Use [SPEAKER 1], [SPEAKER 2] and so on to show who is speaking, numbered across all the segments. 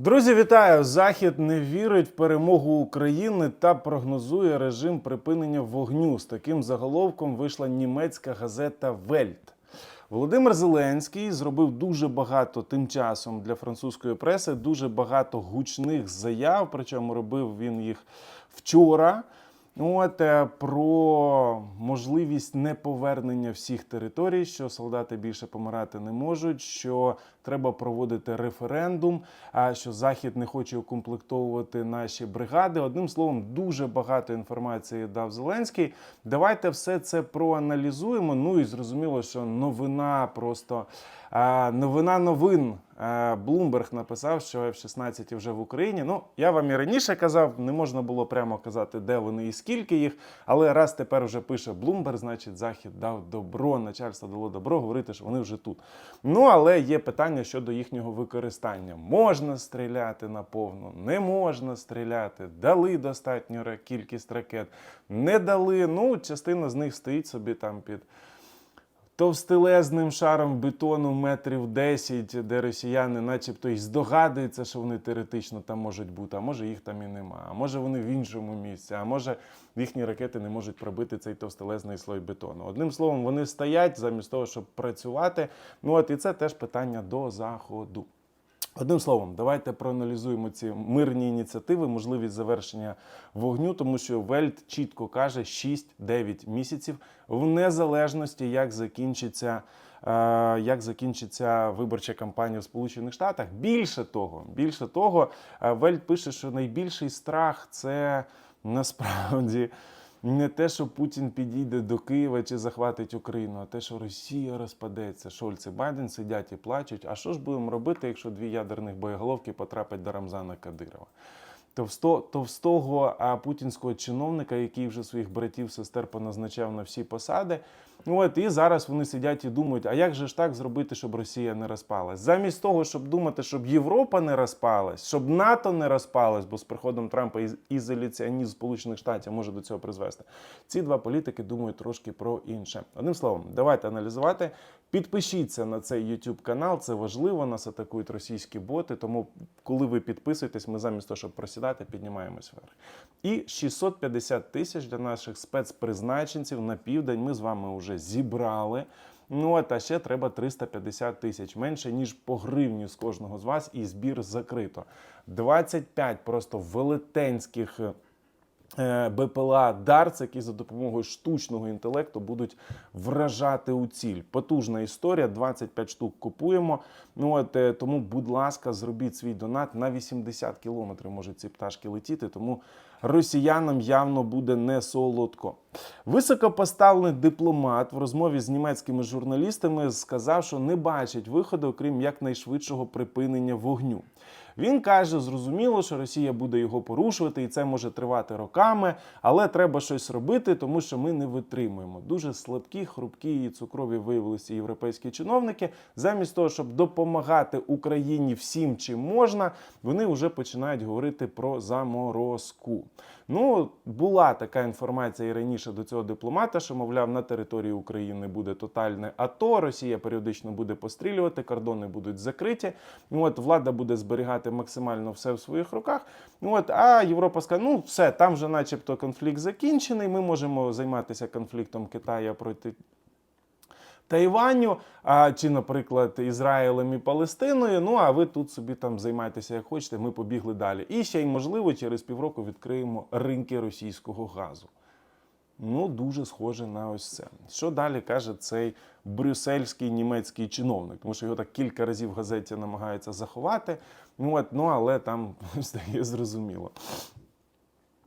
[SPEAKER 1] Друзі, вітаю! Захід не вірить в перемогу України та прогнозує режим припинення вогню. З таким заголовком вийшла німецька газета Вельт. Володимир Зеленський зробив дуже багато тим часом для французької преси, дуже багато гучних заяв. Причому робив він їх вчора. От е, про можливість неповернення всіх територій, що солдати більше помирати не можуть, що треба проводити референдум, що захід не хоче укомплектовувати наші бригади. Одним словом, дуже багато інформації дав Зеленський. Давайте все це проаналізуємо. Ну і зрозуміло, що новина просто новина новин. Блумберг написав, що F-16 вже в Україні. Ну, я вам і раніше казав, не можна було прямо казати, де вони і скільки їх. Але раз тепер вже пише Блумберг, значить Захід дав добро, начальство дало добро говорити, що вони вже тут. Ну, але є питання щодо їхнього використання. Можна стріляти наповну, не можна стріляти, дали достатню кількість ракет, не дали. Ну, частина з них стоїть собі там під товстелезним шаром бетону метрів 10, де росіяни, начебто, й здогадуються, що вони теоретично там можуть бути, а може їх там і нема, а може вони в іншому місці, а може їхні ракети не можуть пробити цей товстелезний слой бетону. Одним словом, вони стоять замість того, щоб працювати. Ну от і це теж питання до заходу. Одним словом, давайте проаналізуємо ці мирні ініціативи, можливість завершення вогню, тому що Вельт чітко каже 6-9 місяців в незалежності, як закінчиться. е, Як закінчиться виборча кампанія в Сполучених Штатах? Більше того, більше того, е, Вельт пише, що найбільший страх це насправді не те, що Путін підійде до Києва чи захватить Україну, а те, що Росія розпадеться. Шольц і Байден сидять і плачуть. А що ж будемо робити, якщо дві ядерних боєголовки потраплять до Рамзана Кадирова? Товсто, товстого а, путінського чиновника, який вже своїх братів сестер поназначав на всі посади. Ну от і зараз вони сидять і думають, а як же ж так зробити, щоб Росія не розпалась? Замість того, щоб думати, щоб Європа не розпалась, щоб НАТО не розпалась, бо з приходом Трампа ізоляціонізм Сполучених Штатів може до цього призвести. Ці два політики думають трошки про інше. Одним словом, давайте аналізувати. Підпишіться на цей YouTube канал, це важливо. Нас атакують російські боти. Тому, коли ви підписуєтесь, ми замість того, щоб просідати, піднімаємось вверх. І 650 тисяч для наших спецпризначенців на південь. Ми з вами вже зібрали. Ну а та ще треба 350 тисяч менше ніж по гривні з кожного з вас, і збір закрито. 25 просто велетенських. Е, БПЛА Дарц, які за допомогою штучного інтелекту будуть вражати у ціль. Потужна історія. 25 штук купуємо. Ну от е, тому, будь ласка, зробіть свій донат на 80 кілометрів. Можуть ці пташки летіти. Тому росіянам явно буде не солодко. Високопоставлений дипломат в розмові з німецькими журналістами сказав, що не бачить виходу, окрім якнайшвидшого припинення вогню. Він каже, зрозуміло, що Росія буде його порушувати, і це може тривати роками, але треба щось робити, тому що ми не витримуємо. Дуже слабкі, хрупкі і цукрові виявилися європейські чиновники. Замість того, щоб допомагати Україні всім, чим можна, вони вже починають говорити про заморозку. Ну, була така інформація і раніше до цього дипломата, що, мовляв, на території України буде тотальне АТО, Росія періодично буде пострілювати, кордони будуть закриті. Ну, от влада буде зберігати максимально все в своїх руках. Ну, от, а Європа скаже, ну все, там вже начебто конфлікт закінчений. Ми можемо займатися конфліктом Китаю проти Тайваню, а, чи, наприклад, Ізраїлем і Палестиною. Ну а ви тут собі там займайтеся як хочете. Ми побігли далі. І ще й можливо через півроку відкриємо ринки російського газу. Ну, дуже схоже на ось це. Що далі каже цей брюссельський німецький чиновник? Тому що його так кілька разів в газеті намагаються заховати. Ну, от, ну але там стає зрозуміло.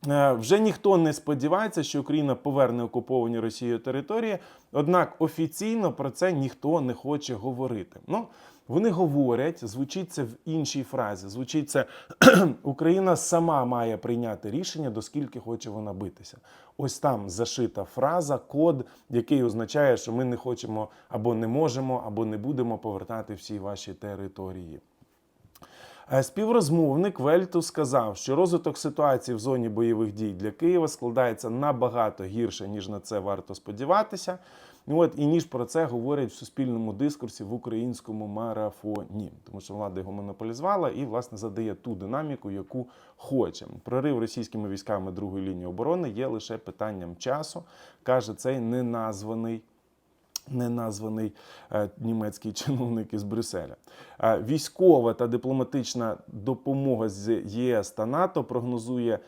[SPEAKER 1] Е, Вже ніхто не сподівається, що Україна поверне окуповані Росією території, однак офіційно про це ніхто не хоче говорити. Ну, вони говорять, звучить це в іншій фразі. Звучить це Україна сама має прийняти рішення, до скільки хоче вона битися. Ось там зашита фраза, код, який означає, що ми не хочемо або не можемо, або не будемо повертати всі ваші території. Е, Співрозмовник Вельту сказав, що розвиток ситуації в зоні бойових дій для Києва складається набагато гірше, ніж на це варто сподіватися. От і ніж про це говорять в суспільному дискурсі в українському марафоні, тому що влада його монополізувала і власне задає ту динаміку, яку хоче. Прорив російськими військами другої лінії оборони є лише питанням часу, каже цей неназваний. Неназваний е, німецький чиновник із Брюсселя. Е, військова та дипломатична допомога з ЄС та НАТО прогнозує е,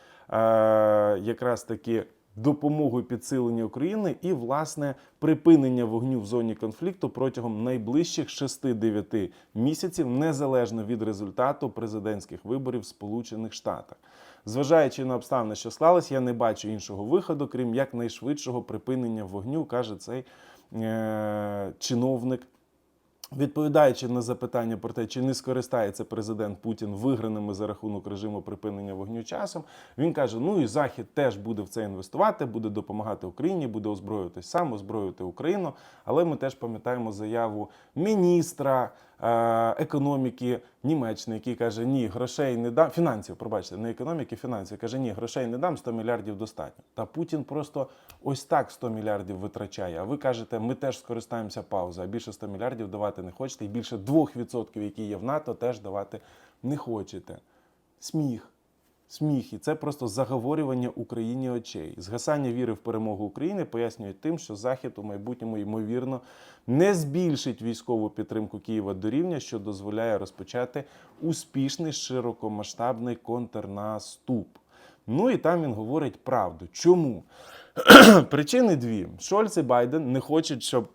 [SPEAKER 1] якраз таки допомогу і підсилення України і, власне, припинення вогню в зоні конфлікту протягом найближчих 6-9 місяців, незалежно від результату президентських виборів в Сполучених Штатах. Зважаючи на обставини, що склались, я не бачу іншого виходу, крім якнайшвидшого припинення вогню, каже цей чиновник. Відповідаючи на запитання про те, чи не скористається президент Путін виграними за рахунок режиму припинення вогню часом, він каже: ну і Захід теж буде в це інвестувати, буде допомагати Україні, буде озброюватись сам, озброювати Україну. Але ми теж пам'ятаємо заяву міністра е, економіки Німеччини, який каже: Ні, грошей не дам фінансів. Пробачте, не економіки, фінансів. Каже, ні, грошей не дам, 100 мільярдів достатньо. Та Путін просто ось так 100 мільярдів витрачає. А ви кажете, ми теж скористаємося паузою, а більше 100 мільярдів давати не хочете, і більше 2%, які є в НАТО, теж давати не хочете. Сміх. Сміх, і це просто заговорювання Україні очей. Згасання віри в перемогу України пояснюють тим, що Захід у майбутньому ймовірно не збільшить військову підтримку Києва до рівня, що дозволяє розпочати успішний широкомасштабний контрнаступ. Ну і там він говорить правду. Чому? Причини дві: Шольц і Байден не хочуть, щоб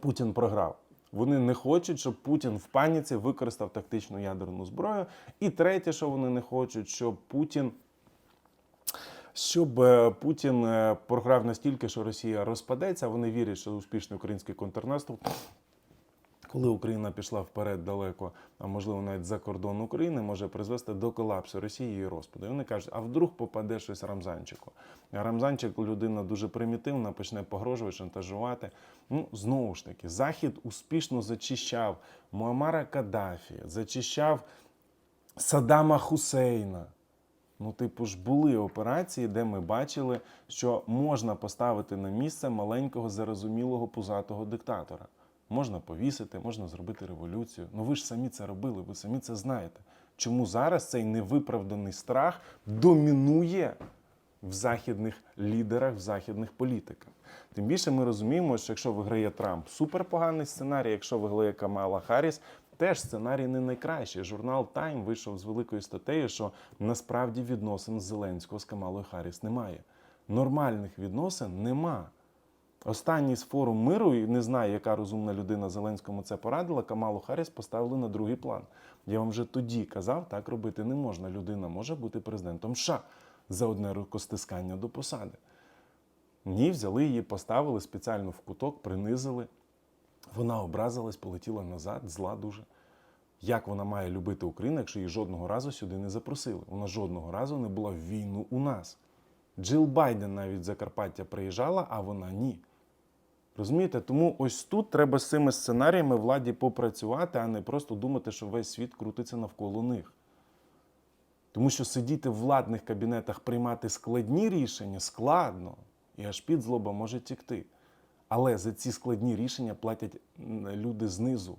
[SPEAKER 1] Путін програв. Вони не хочуть, щоб Путін в паніці використав тактичну ядерну зброю. І третє, що вони не хочуть, щоб Путін. Щоб е, Путін е, програв настільки, що Росія розпадеться, вони вірять, що успішний український контрнаступ, коли Україна пішла вперед далеко, а можливо навіть за кордон України, може призвести до колапсу Росії і розпаду. І вони кажуть, а вдруг попаде щось Рамзанчику. А Рамзанчик людина дуже примітивна, почне погрожувати, шантажувати. Ну, знову ж таки, Захід успішно зачищав Муамара Каддафі, зачищав Саддама Хусейна. Ну, типу ж, були операції, де ми бачили, що можна поставити на місце маленького зарозумілого пузатого диктатора. Можна повісити, можна зробити революцію. Ну ви ж самі це робили, ви самі це знаєте. Чому зараз цей невиправданий страх домінує в західних лідерах, в західних політиках? Тим більше ми розуміємо, що якщо виграє Трамп, суперпоганий сценарій, якщо виграє Камала Харріс, теж сценарій не найкращий. Журнал Time вийшов з великою статтею, що насправді відносин Зеленського з Камалою Харріс немає. Нормальних відносин нема. Останній з форум миру, і не знаю, яка розумна людина Зеленському це порадила, Камалу Харріс поставили на другий план. Я вам вже тоді казав, так робити не можна. Людина може бути президентом США за одне рукостискання до посади. Ні, взяли її, поставили спеціально в куток, принизили. Вона образилась, полетіла назад, зла дуже. Як вона має любити Україну, якщо її жодного разу сюди не запросили? Вона жодного разу не була в війну у нас. Джил Байден навіть з Закарпаття приїжджала, а вона ні. Розумієте? Тому ось тут треба з цими сценаріями владі попрацювати, а не просто думати, що весь світ крутиться навколо них. Тому що сидіти в владних кабінетах, приймати складні рішення складно, і аж під злоба може тікти. Але за ці складні рішення платять люди знизу,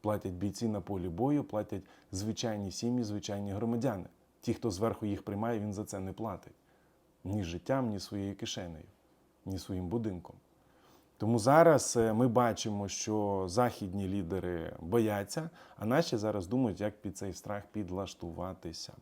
[SPEAKER 1] платять бійці на полі бою, платять звичайні сім'ї, звичайні громадяни. Ті, хто зверху їх приймає, він за це не платить. Ні життям, ні своєю кишенею, ні своїм будинком. Тому зараз е, ми бачимо, що західні лідери бояться, а наші зараз думають, як під цей страх підлаштуватися.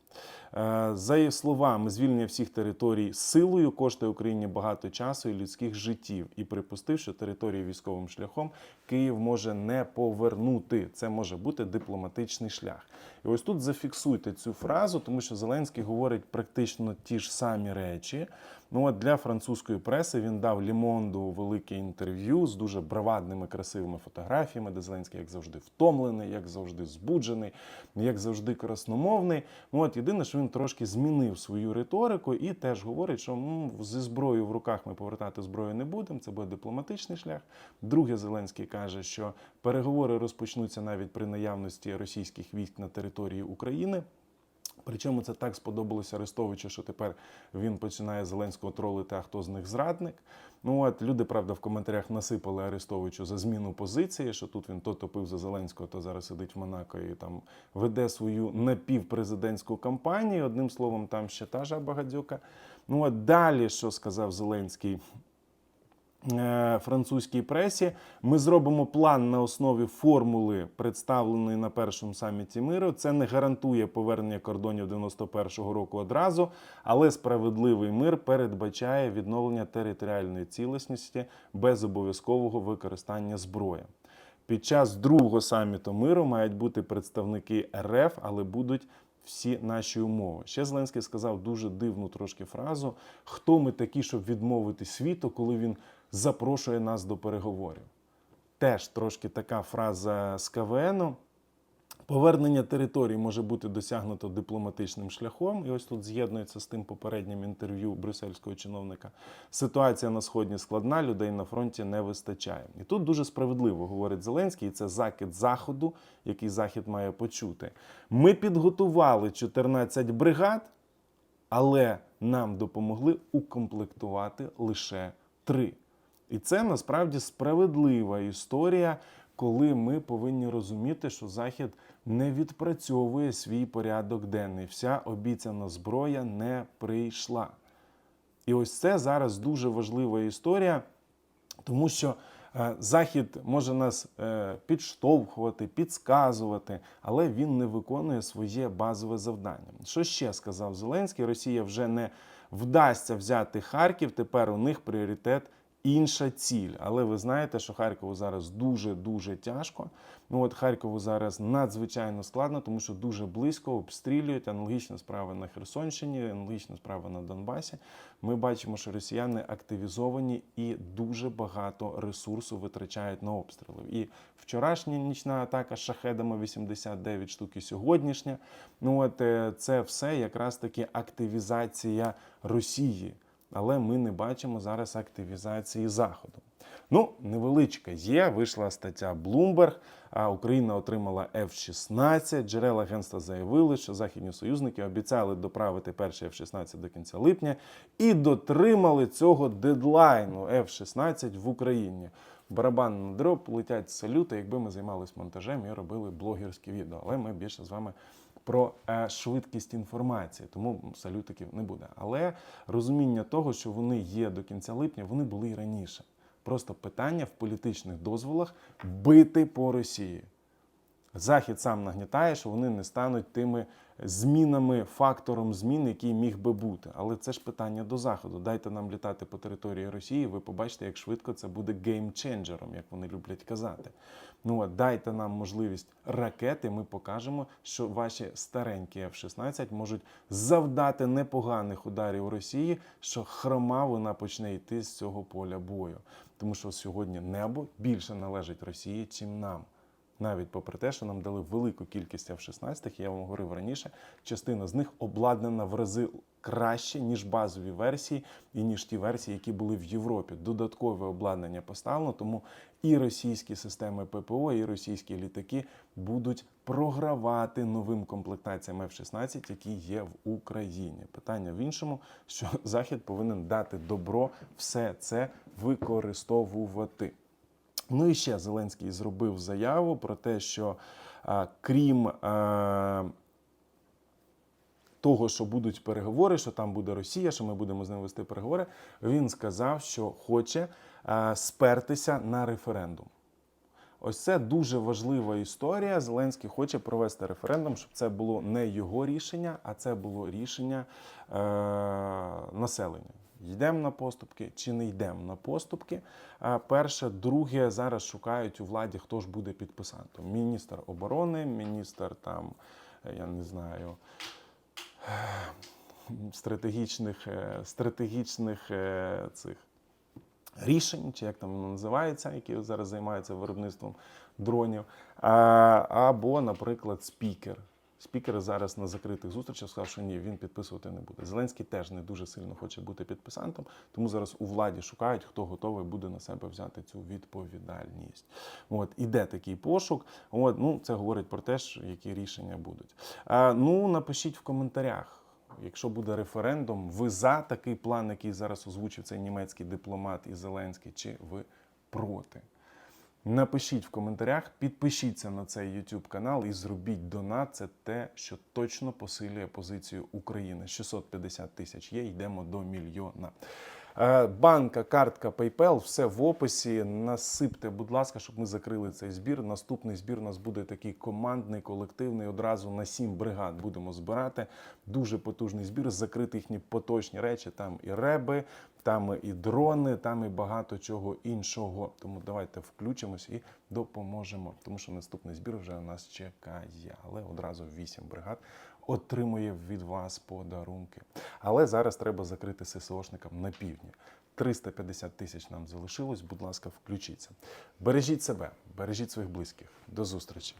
[SPEAKER 1] Е, За її словами, звільнення всіх територій силою коштує Україні багато часу і людських життів. І припустив, що території військовим шляхом Київ може не повернути. Це може бути дипломатичний шлях. І ось тут зафіксуйте цю фразу, тому що Зеленський говорить практично ті ж самі речі. Ну от для французької преси він дав Лімонду велике інтерв'ю з дуже бравадними, красивими фотографіями, де Зеленський, як завжди, втомлений, як завжди, збуджений, як завжди, красномовний. Ну от єдине, що він трошки змінив свою риторику і теж говорить, що м, зі зброєю в руках ми повертати зброю не будемо. Це буде дипломатичний шлях. Друге, Зеленський каже, що переговори розпочнуться навіть при наявності російських військ на території України. Причому це так сподобалося Арестовичу, що тепер він починає Зеленського тролити, а хто з них зрадник. Ну от люди, правда, в коментарях насипали Арестовичу за зміну позиції, що тут він то топив за Зеленського, то зараз сидить в Монако і там веде свою напівпрезидентську кампанію. Одним словом, там ще та жаба гадюка. Ну от далі, що сказав Зеленський французькій пресі. Ми зробимо план на основі формули, представленої на першому саміті миру. Це не гарантує повернення кордонів 91-го року одразу, але справедливий мир передбачає відновлення територіальної цілісності без обов'язкового використання зброї. Під час другого саміту миру мають бути представники РФ, але будуть всі наші умови. Ще Зеленський сказав дуже дивну трошки фразу: хто ми такі, щоб відмовити світу, коли він запрошує нас до переговорів. Теж трошки така фраза з КВНу. Повернення територій може бути досягнуто дипломатичним шляхом, і ось тут з'єднується з тим попереднім інтерв'ю брюссельського чиновника. Ситуація на сході складна, людей на фронті не вистачає. І тут дуже справедливо говорить Зеленський, і це закид заходу, який захід має почути. Ми підготували 14 бригад, але нам допомогли укомплектувати лише три. І це насправді справедлива історія, коли ми повинні розуміти, що Захід не відпрацьовує свій порядок денний. Вся обіцяна зброя не прийшла. І ось це зараз дуже важлива історія, тому що е, Захід може нас е, підштовхувати, підказувати, але він не виконує своє базове завдання. Що ще сказав Зеленський? Росія вже не вдасться взяти Харків. Тепер у них пріоритет інша ціль. Але ви знаєте, що Харкову зараз дуже дуже тяжко. Ну от Харкову зараз надзвичайно складно, тому що дуже близько обстрілюють. Аналогічна справа на Херсонщині, аналогічна справа на Донбасі. Ми бачимо, що росіяни активізовані і дуже багато ресурсу витрачають на обстріли. І вчорашня нічна атака з шахедами 89 штук, і сьогоднішня. Ну от е, це все якраз таки активізація Росії але ми не бачимо зараз активізації Заходу. Ну, невеличка є. Вийшла стаття Bloomberg. А Україна отримала F-16. Джерела агентства заявили, що західні союзники обіцяли доправити перший F-16 до кінця липня і дотримали цього дедлайну F-16 в Україні. Барабан на дроб летять салюти, якби ми займалися монтажем і робили блогерські відео. Але ми більше з вами про е, швидкість інформації, тому салютиків не буде. Але розуміння того, що вони є до кінця липня, вони були і раніше. Просто питання в політичних дозволах бити по Росії. Захід сам нагнітає, що вони не стануть тими змінами, фактором змін, який міг би бути. Але це ж питання до заходу. Дайте нам літати по території Росії. Ви побачите, як швидко це буде геймченджером, як вони люблять казати. Ну от дайте нам можливість ракети. Ми покажемо, що ваші старенькі F-16 можуть завдати непоганих ударів Росії, що хрома вона почне йти з цього поля бою. Тому що сьогодні небо більше належить Росії, чим нам навіть попри те, що нам дали велику кількість F-16, я вам говорив раніше, частина з них обладнана в рази краще, ніж базові версії, і ніж ті версії, які були в Європі. Додаткове обладнання поставлено, тому і російські системи ППО, і російські літаки будуть програвати новим комплектаціям F-16, які є в Україні. Питання в іншому, що Захід повинен дати добро все це використовувати. Ну і ще Зеленський зробив заяву про те, що а, крім а, того, що будуть переговори, що там буде Росія, що ми будемо з ним вести переговори, він сказав, що хоче а, спертися на референдум. Ось це дуже важлива історія. Зеленський хоче провести референдум, щоб це було не його рішення, а це було рішення е, населення. Йдемо на поступки чи не йдемо на поступки. А перше, друге, зараз шукають у владі, хто ж буде підписантом. Міністр оборони, міністр там, я не знаю, стратегічних, е, стратегічних е, цих рішень, чи як там воно називається, які зараз займаються виробництвом дронів. Або, наприклад, спікер. Спікер зараз на закритих зустрічах сказав, що ні, він підписувати не буде. Зеленський теж не дуже сильно хоче бути підписантом, тому зараз у владі шукають, хто готовий буде на себе взяти цю відповідальність. От іде такий пошук. От ну це говорить про те, які рішення будуть. А, ну напишіть в коментарях. Якщо буде референдум, ви за такий план, який зараз озвучив цей німецький дипломат і Зеленський, чи ви проти? Напишіть в коментарях, підпишіться на цей YouTube канал і зробіть донат. Це те, що точно посилює позицію України. 650 тисяч є, йдемо до мільйона. Е, Банка, картка, PayPal, все в описі. Насипте, будь ласка, щоб ми закрили цей збір. Наступний збір у нас буде такий командний, колективний. Одразу на сім бригад будемо збирати. Дуже потужний збір, закрити їхні поточні речі. Там і реби, там і дрони, там і багато чого іншого. Тому давайте включимось і допоможемо. Тому що наступний збір вже у нас чекає. Але одразу вісім бригад отримує від вас подарунки. Але зараз треба закрити ССОшникам на півдні. 350 тисяч нам залишилось. Будь ласка, включіться. Бережіть себе, бережіть своїх близьких. До зустрічі.